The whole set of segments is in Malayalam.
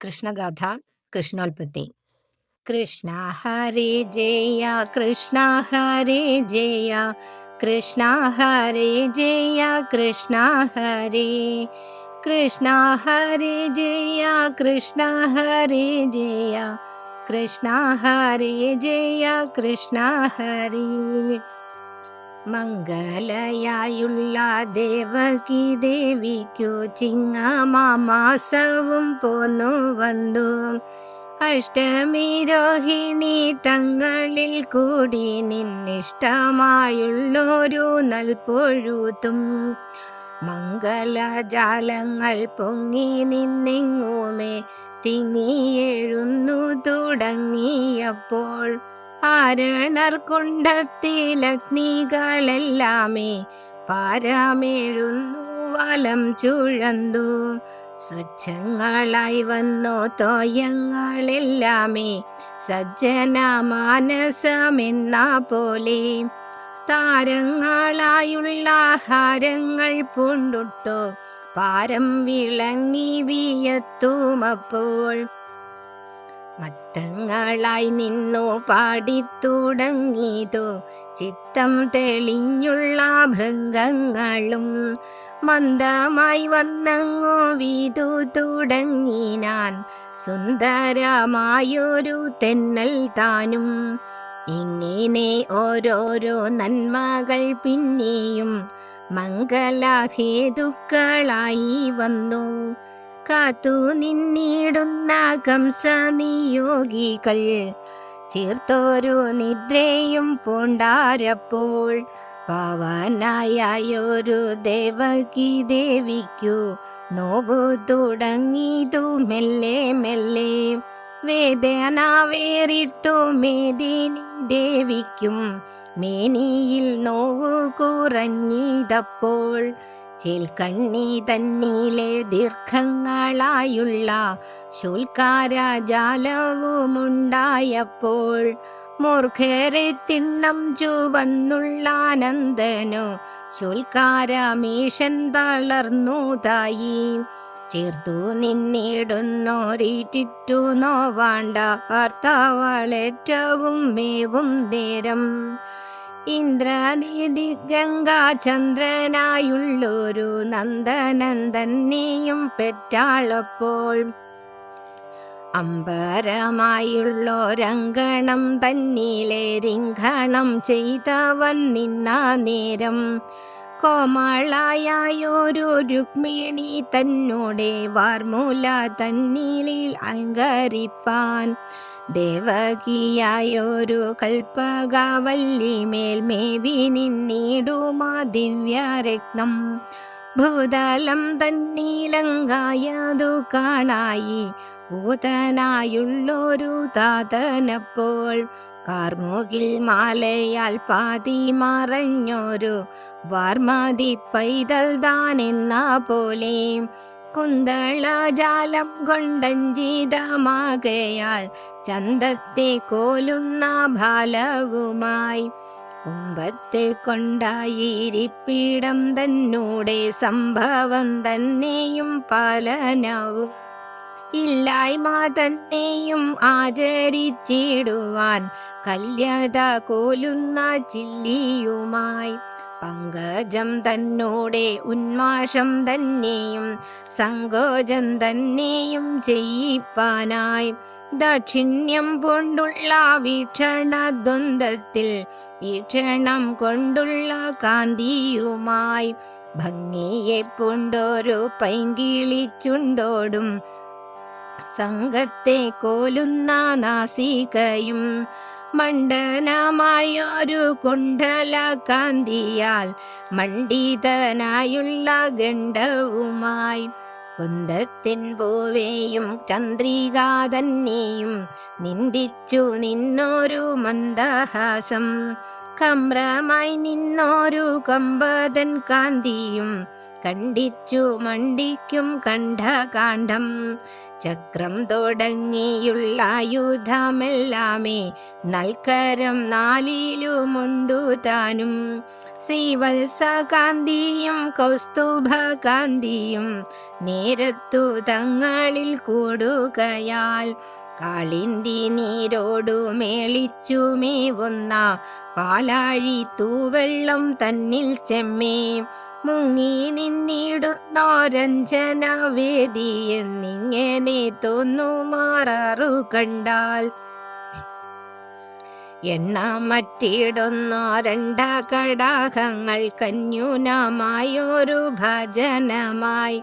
कृष्णगाथा कृष्णोल्पत्ति कृष्ण हरे जया, कृष्ण हरे जया, कृष्ण हरे जया, कृष्ण हरे। कृष्ण हरे जया, कृष्ण हरे जया, कृष्ण हरे जया, कृष्ण हरे। മംഗലയായുള്ള ദേവകി ദേവിക്കു ചിങ്ങമാമാസവും പോന്നു വന്നു. അഷ്ടമി രോഹിണി തങ്ങളിൽ കൂടി നിന്നിഷ്ടമായുള്ളൊരു നൽപ്പൊഴുതും മംഗലജാലങ്ങൾ പൊങ്ങി നിന്നിങ്ങുമേ തിങ്ങിയെഴുന്നു തുടങ്ങിയപ്പോൾ ആരണർ കുണ്ടത്തിലഗ്നികളെല്ലാമേ പാരാമേഴുന്നു വലം ചുഴന്നു. സ്വച്ഛങ്ങളായി വന്നു തോയങ്ങളെല്ലാമേ സജ്ജന മാനസമെന്ന പോലെ താരങ്ങളായുള്ള ഹാരങ്ങൾ പൂണ്ടുട്ടോ പാരം വിളങ്ങി വിയത്തുമപ്പോൾ മത്തങ്ങളായി നിന്നു പാടിത്തുടങ്ങിതു ചിത്തം തെളിഞ്ഞുള്ള ഭൃംഗങ്ങളും മന്ദമായി വന്നങ്ങോ? വീതു തുടങ്ങിനാൻ സുന്ദരമായൊരു തെന്നൽ താനും. ഇങ്ങനെ ഓരോരോ നന്മകൾ പിന്നെയും മംഗളഹേതുക്കളായി വന്നു. കാത്തു നിന്നിടുന്ന കംസ നിയോഗികൾ ചേർത്തോരു നിദ്രയും പൂണ്ടാരപ്പോൾ പാവനായൊരു ദേവകി ദേവിക്കു. നോവു തുടങ്ങിയതു മെല്ലെ മെല്ലെ വേദന വേറിട്ടു മേദിനി ദേവിക്കും. മേനിയിൽ നോവു കുറഞ്ഞിതപ്പോൾ ചേൽക്കണ്ണി തന്നീലെ ദീർഘങ്ങളായുള്ള ശൂൽക്കാരജാലവുമുണ്ടായപ്പോൾ മൂർഖരെ തിണ്ണം ചുവന്നുള്ള ആനന്ദനു ശൂൽക്കാരമീഷൻ തളർന്നുതായി. ചേർത്തു നിന്നിടുന്നോരീറ്റിറ്റു നോവാണ്ട ഭർത്താവളേറ്റവും മേവും നേരം ഇന്ദ്രനീതി ഗംഗാചന്ദ്രനായുള്ളൊരു നന്ദനന്ദനെയും പെറ്റാളപ്പോൾ. അമ്പരമായുള്ളോരങ്കണം തന്നിലെ റിംഗണം ചെയ്തവൻ നിന്ന നേരം. കോമളായൊരു രുക്മിണി തന്നോടെ വാർമൂല തന്നിലിൽ അലങ്കരിപ്പാൻ ദേവകിയായൊരു കൽപ്പകവല്ലി മേൽമേവി നിന്നിടുമാ ദിവ്യരത്നം. ഭൂതലം തന്നീലങ്കായതു കാണായി. ഭൂതനായുള്ളൊരു താതനപ്പോൾ കാർമുകിൽ മാലയാൽ പാതി മറഞ്ഞൊരു വാർമതി പൈതൽ താനെന്ന പോലെ. കുന്തളജാലം കൊണ്ടഞ്ചിതമാകയാൽ ചന്തത്തെ കോലുന്ന ബാലവുമായി കുംഭത്തെ കൊണ്ടായിരിപ്പിടം തന്നൂടെ സംഭവം തന്നെയും പാലനവും. ഇല്ലായ്മ തന്നെയും ആചരിച്ചിടുവാൻ കല്യത കോലുന്ന ചില്ലിയുമായി പങ്കജം തന്നോടെ ഉന്മാഷം തന്നെയും സങ്കോചം തന്നെയും ചെയ്യിപ്പാനായി ദക്ഷിണ്യം കൊണ്ടുള്ള വീക്ഷണ ദ്വന്ദ്ത്തിൽ വീക്ഷണം കൊണ്ടുള്ള കാന്തിയുമായി ഭംഗിയെ പൂണ്ടോരു പൈങ്കിളിച്ചുണ്ടോടും. സംഘത്തെ കോലുന്ന നാസികയും മണ്ഡനമായൊരു കുണ്ഡല കാന്തിയാൽ മണ്ഡിതനായുള്ള ഗണ്ഡവുമായി കുന്തത്തിൻ പൂവേയും ചന്ദ്രികാതന്നെയും നിന്ദിച്ചു നിന്നോരു മന്ദഹാസം. കമ്രമായി നിന്നോരു കമ്പതൻ കാന്തിയും കണ്ടിച്ചു മണ്ടിക്കും കണ്ഠകാന്ഡം ചക്രം തുടങ്ങിയുള്ള ആയുധമെല്ലാമേ നൽക്കരം നാലിലുമുണ്ടു താനും. ശ്രീവത്സകാന്തിയും കൗസ്തുഭകാന്തിയും നേരത്തു തങ്ങളിൽ കൂടുകയാൽ കാളിന്തി നീരോടു മേളിച്ചുമേവുന്ന പാലാഴി തൂവെള്ളം തന്നിൽ ചെമ്മേ. മുങ്ങി നിന്നിടുന്നോരഞ്ജന വേദി എന്നിങ്ങനെ തോന്നുമാറാറു കണ്ടാൽ എണ്ണമറ്റിടുന്നോ രണ്ട കടാഹങ്ങൾ കന്യൂനമായൊരു ഭജനമായി.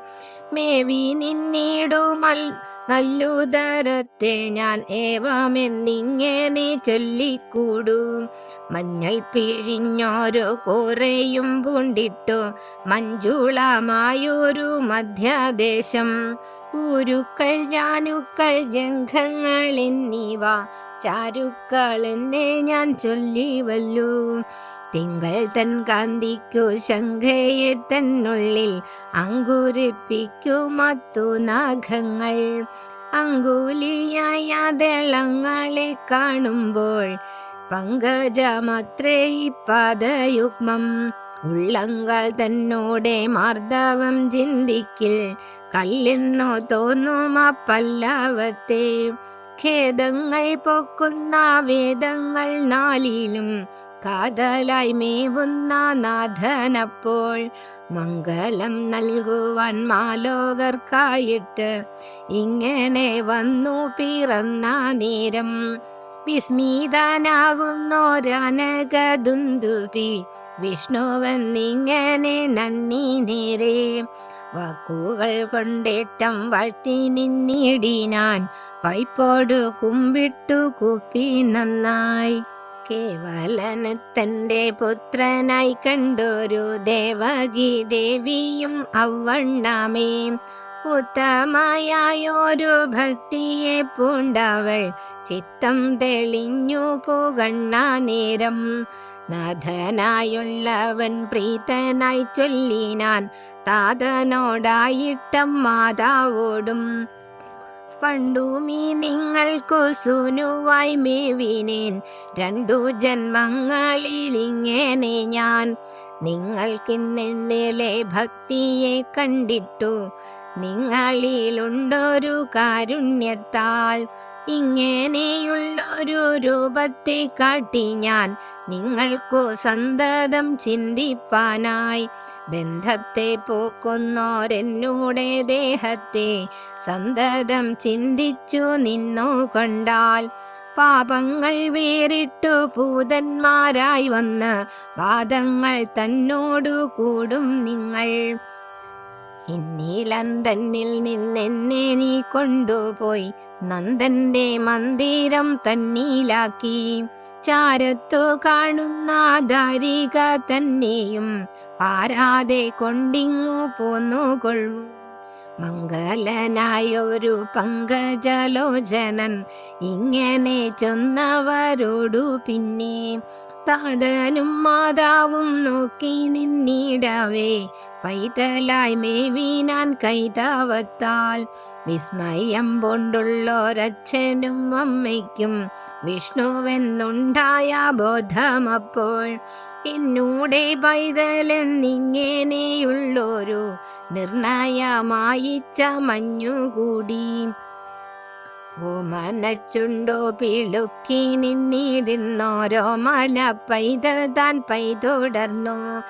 മേവി നിന്നിടുമൽ നല്ലുദരത്തെ ഞാൻ ഏവമെന്നിങ്ങനെ ചൊല്ലിക്കൂടൂ. മഞ്ഞൾ പിഴിഞ്ഞൊരു കൂറയും പൂണ്ടിട്ടു മഞ്ജുളമായൊരു മധ്യദേശം. ഊരുക്കൾ ഞാനുക്കൾ ജംഘങ്ങൾ എന്നിവ ചാരുക്കൾ ഞാൻ ഞാൻ ചൊല്ലിവല്ലോ. തിങ്കൾ തൻ കാന്തിക്കു ശങ്കയെ തന്നുള്ളിൽ അങ്കുരിപ്പിക്കുമത്തു നാഗങ്ങൾ അങ്കൂലിയായ ദളങ്ങളെ കാണുമ്പോൾ പങ്കജമത്രേ പദയുഗ്മം ഉള്ളങ്ങൾ തന്നോടെ മാർദ്ദവം ചിന്തിക്കിൽ കല്ലെന്നോ തോന്നുമാ പല്ലവത്തെ. ഖേദങ്ങൾ പൊക്കുന്ന വേദങ്ങൾ നാലിലും കാതലായി മേവുന്ന നാഥനപ്പോൾ മംഗളം നൽകുവാൻ മാലോകർക്കായിട്ട് ഇങ്ങനെ വന്നു പിറന്ന നേരം വിസ്മിതനാകുന്നോരനകദുന്ദുപി വിഷ്ണുവെന്നിങ്ങനെ നന്ദി നേരെ വാക്കുകൾ കൊണ്ടേറ്റം വാഴ്ത്തി നിന്നിടിനാൻ വൈപ്പോടു കുമ്പിട്ടു കുപ്പി നന്നായി. കേവലന് തന്റെ പുത്രനായി കണ്ടൊരു ദേവകി ദേവിയും അവണ്ണാമേ. ഉത്തമയായൊരു ഭക്തിയെ പൂണ്ടവൾ ചിത്തം തെളിഞ്ഞു പുകണ്ണ നേരം. നാഥനായുള്ളവൻ പ്രീതനായി ചൊല്ലിനാൻ താതനോടായിട്ടം മാതാവോടും. പണ്ടുമീ നിങ്ങൾക്കു സുനുവായി മേവിനേൻ രണ്ടു ജന്മങ്ങളിൽ ഇങ്ങനെ ഞാൻ. നിങ്ങൾക്കിന്നെന്നിലെ ഭക്തിയെ കണ്ടിട്ടു നിങ്ങളിലുണ്ടൊരു കാരുണ്യത്താൽ. ഇങ്ങനെയുള്ളൊരു രൂപത്തെ കാട്ടി ഞാൻ നിങ്ങൾക്കു സന്തതം ചിന്തിപ്പാനായി. ബന്ധത്തെ പോക്കുന്നോരെന്നൂടെ ദേഹത്തെ സന്തതം ചിന്തിച്ചു നിന്നു കൊണ്ടാൽ പാപങ്ങൾ വേറിട്ടു പൂതന്മാരായി വന്ന് വാദങ്ങൾ തന്നോടു കൂടും നിങ്ങൾ. ഇന്നീലന്തന്നിൽ നിന്നെന്നെ നീ കൊണ്ടുപോയി. നന്ദന്റെ മന്ദിരം തന്നീലാക്കി. ചാരത്തു കാണുന്ന ധാരിക തന്നെയും. പാരാതെ കൊണ്ടിങ്ങു പോന്നുകൊള്ളു മംഗലനായൊരു പങ്കജലോചനൻ ഇങ്ങനെ ചൊന്നവരോടു പിന്നെ താതനും മാതാവും നോക്കി നിന്നിടവേ. പൈതലായി മേവിനാൻ കൈതാവത്താൽ വിസ്മയം കൊണ്ടുള്ളോരച്ഛനും അമ്മയ്ക്കും വിഷ്ണുവെന്നുണ്ടായ ബോധമപ്പോൾ. എന്നൂടെ പൈതലെന്നിങ്ങനെയുള്ളൊരു നിർണയമായിച്ച മഞ്ഞുകൂടി ഓമനച്ചുണ്ടോ പിളുക്കി നിന്നിടുന്നോരോ മല പൈതൽ താൻ പൈതൊടർന്നു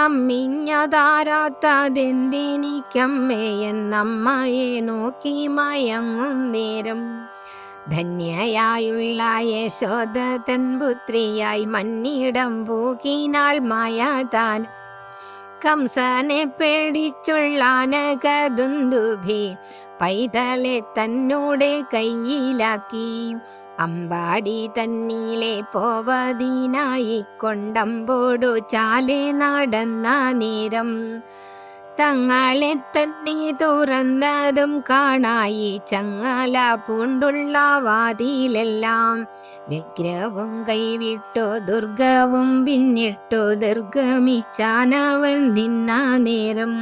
അമ്മിഞ്ഞതാരാത്തതെന്തിനിക്കമ്മയെന്നമ്മയെ നോക്കി മയങ്ങും നേരം. ധന്യയായുള്ള യശോദ തൻ പുത്രിയായി മന്നിടം പൂകിനാൾ മായ താൻ. കംസനെ പേടിച്ചുള്ള അനകദുന്ദുഭി പൈതലെ തന്നോടെ കയ്യിലാക്കി. അമ്പാടി തന്നീലെ പോവതിനായി കൊണ്ടമ്പോടു ചാലെ നടന്ന നേരം. തങ്ങളെ തന്നെ തുറന്നതും കാണായി ചങ്ങല പൂണ്ടുള്ള വാതിലെല്ലാം. വിഗ്രഹവും കൈവിട്ടു ദുർഗവും പിന്നിട്ടു ദുർഗമിച്ചാനവൻ നിന്ന നേരം.